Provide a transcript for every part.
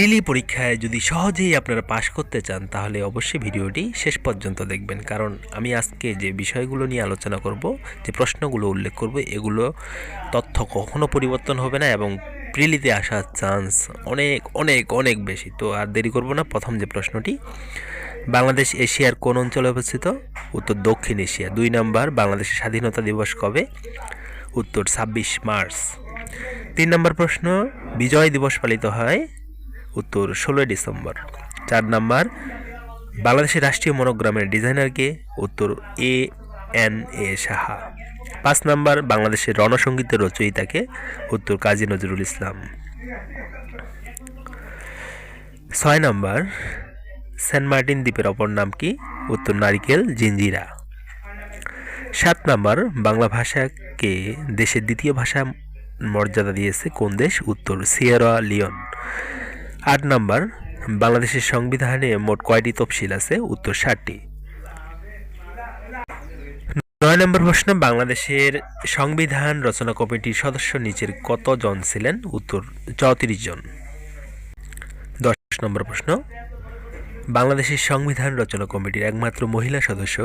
প্রিলি পরীক্ষায় যদি সহজেই আপনারা পাশ করতে চান, তাহলে অবশ্যই ভিডিওটি শেষ পর্যন্ত দেখবেন। কারণ আমি আজকে যে বিষয়গুলো নিয়ে আলোচনা করব, যে প্রশ্নগুলো উল্লেখ করব, এগুলো তথ্য কখনো পরিবর্তন হবে না এবং প্রিলিতে আসার চান্স অনেক অনেক অনেক বেশি। তো আর দেরি করব না, প্রথম যে প্রশ্নটি, বাংলাদেশ এশিয়ার কোন অঞ্চলে অবস্থিত? উত্তর দক্ষিণ এশিয়া। দুই নম্বর, বাংলাদেশের স্বাধীনতা দিবস কবে? উত্তর ছাব্বিশ মার্চ। তিন নম্বর প্রশ্ন, বিজয় দিবস পালিত হয় উত্তর ষোলোই ডিসেম্বর। চার নম্বর বাংলাদেশের রাষ্ট্রীয় মনোগ্রামের ডিজাইনারকে উত্তর এ এন এ সাহা। পাঁচ নম্বর বাংলাদেশের রণসঙ্গীতের রচয়িতাকে উত্তর কাজী নজরুল ইসলাম। ছয় নম্বর, সেন্ট মার্টিন দ্বীপের অপর নাম কি? উত্তর নারিকেল জিঞ্জিরা। সাত নম্বর, বাংলা ভাষাকে দেশের দ্বিতীয় ভাষা মর্যাদা দিয়েছে কোন দেশ? উত্তর সিয়েরা লিওন। আট নম্বর, বাংলাদেশের সংবিধানে মোট কয়টি তফসিল আছে? উত্তর ষাটটি। নয় নম্বর প্রশ্ন, বাংলাদেশের সংবিধান রচনা কমিটির সদস্য নিচের কতজন ছিলেন? উত্তর, চৌত্রিশ জন। দশ নম্বর প্রশ্ন, বাংলাদেশের সংবিধান রচনা কমিটির একমাত্র মহিলা সদস্য?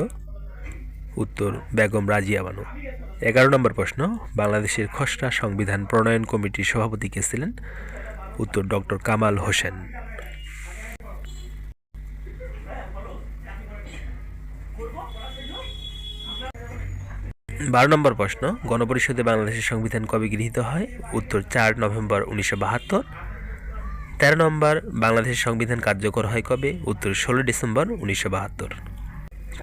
উত্তর, বেগম রাজিয়া বানু। এগারো নম্বর প্রশ্ন, বাংলাদেশের খসড়া সংবিধান প্রণয়ন কমিটির সভাপতি কে ছিলেন? উত্তর ডক্টর কামাল হোসেন। বারো নম্বর প্রশ্ন, গণপরিষদে বাংলাদেশের সংবিধান কবে গৃহীত হয়? উত্তর চার নভেম্বর উনিশশো বাহাত্তর। তেরো নম্বর, বাংলাদেশের সংবিধান কার্যকর হয় কবে? উত্তর ষোলো ডিসেম্বর উনিশশো বাহাত্তর।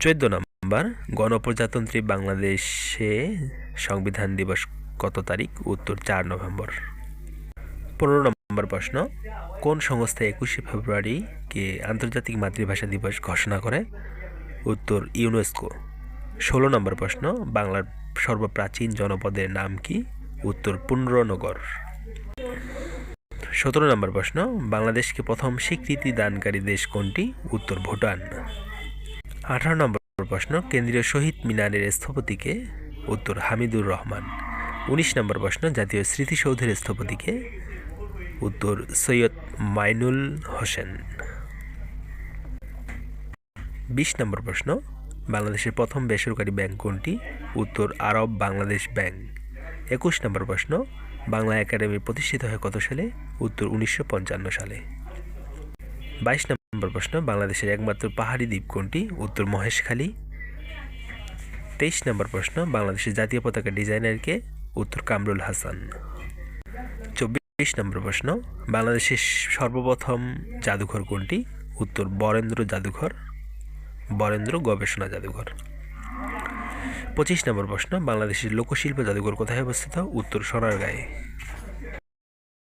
চোদ্দ নম্বর, গণপ্রজাতন্ত্রী বাংলাদেশে সংবিধান দিবস কত তারিখ? উত্তর চার নভেম্বর। পনেরো নম্বর প্রশ্ন, কোন সংস্থা একুশে ফেব্রুয়ারিকে আন্তর্জাতিক মাতৃভাষা দিবস ঘোষণা করে? উত্তর, ইউনেস্কো। ষোলো নম্বর প্রশ্ন, বাংলার সর্বপ্রাচীন জনপদের নাম কি? উত্তর, পুনরনগর। সতেরো নম্বর প্রশ্ন, বাংলাদেশকে প্রথম স্বীকৃতি দানকারী দেশ কোনটি? উত্তর, ভুটান। আঠারো নম্বর প্রশ্ন, কেন্দ্রীয় শহীদ মিনারের স্থপতিকে? উত্তর, হামিদুর রহমান। উনিশ নম্বর প্রশ্ন, জাতীয় স্মৃতিসৌধের স্থপতিকে? উত্তর, সৈয়দ মাইনুল হোসেন। বিশ নম্বর প্রশ্ন, বাংলাদেশের প্রথম বেসরকারি ব্যাংক কোনটি? উত্তর, আরব বাংলাদেশ ব্যাংক। একুশ নম্বর প্রশ্ন, বাংলা একাডেমি প্রতিষ্ঠিত হয় কত সালে? উত্তর, উনিশশো পঞ্চান্ন সালে। বাইশ নম্বর প্রশ্ন, বাংলাদেশের একমাত্র পাহাড়ি দ্বীপ কোনটি? উত্তর, মহেশখালী। তেইশ নম্বর প্রশ্ন, বাংলাদেশের জাতীয় পতাকা ডিজাইনারকে? উত্তর, কামরুল হাসান। চব্বিশ নম্বর প্রশ্ন, বাংলাদেশের সর্বপ্রথম জাদুঘর কোনটি? উত্তর, বরেন্দ্র জাদুঘর, বরেন্দ্র গবেষণা জাদুঘর। পঁচিশ নম্বর প্রশ্ন, বাংলাদেশের লোকশিল্প জাদুঘর কোথায় অবস্থিত? উত্তর, সোনারগাঁয়ে।